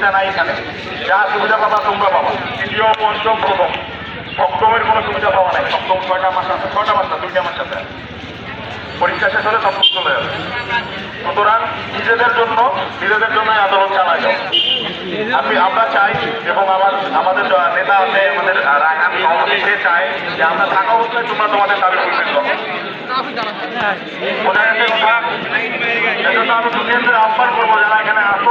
সুবিধা নাই এখানে। যা সুবিধা পাবা তোমরা পাবা। তৃতীয়, পঞ্চম, প্রথম। সপ্তমের কোনো সুবিধা পাওয়া নাই। সপ্তম ছয়টা মাস আছে। ছয়টা মাস না দুইটা মাস আছে। পরীক্ষা শেষ হলে সপ্তম চলে যাবে। সুতরাং নিজেদের জন্য নিজেদের জন্য আন্দোলন চালায় যাও। আমি, আমরা চাই, এবং আমার, আমাদের নেতা আছে, আমাদের সভাপতি, সে চায় যে আমরা থাকা অবস্থায় তোমরা তোমাদের দাবি ফুলফিল করো। বোঝা গেছে এজন্য আমি দুনিয়াদের আহ্বান করব যারা এখানে আসো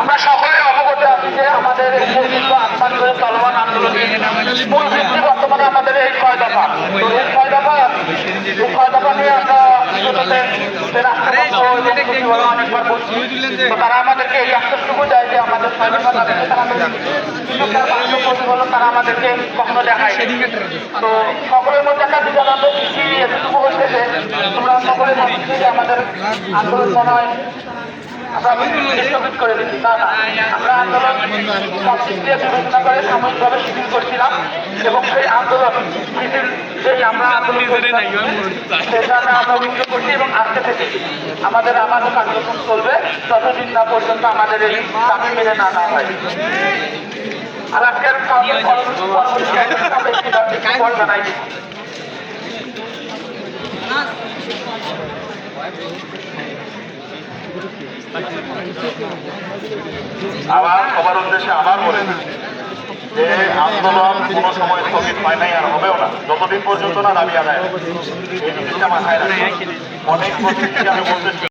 আমরা সকলে অবগত আছি যে আমাদের এই বর্তমানে আমাদের এই ছয় দফা। এই ছয় দফা এই দফা নিয়ে আমরা তারা আমাদেরকে এই আশ্বাসটুকু দেয় যে আমাদের তারা আমাদেরকে কখনো দেখায় তো সকলের মধ্যে একটা বিজানন্দ কৃষি এতটুকু হচ্ছে যে তোমরা সকলে ভাবছি আমাদের আন্দোলন মনে হয় আমরা করে দিচ্ছি। না আমরা আন্দোলন করে সাময়িকভাবে শিথিল করছিলাম এবং সেই আন্দোলন শিথিল সেই আমরা সেটা আমরা করছি এবং আজকে থেকে আমাদের আমাদের কার্যক্রম চলবে ততদিন না পর্যন্ত আমাদের এই দাবি মেনে না না হয়। আর আজকের। আবার সবার উদ্দেশ্যে আবার বলে দিচ্ছি আন্দোলন কোনো সময় স্থগিত হয় নাই আর হবেও না। যতদিন পর্যন্ত না দাবি আদায়। এই জিনিসটা মাথায় রাখি অনেক প্রতিনিধি আমি বলতেছি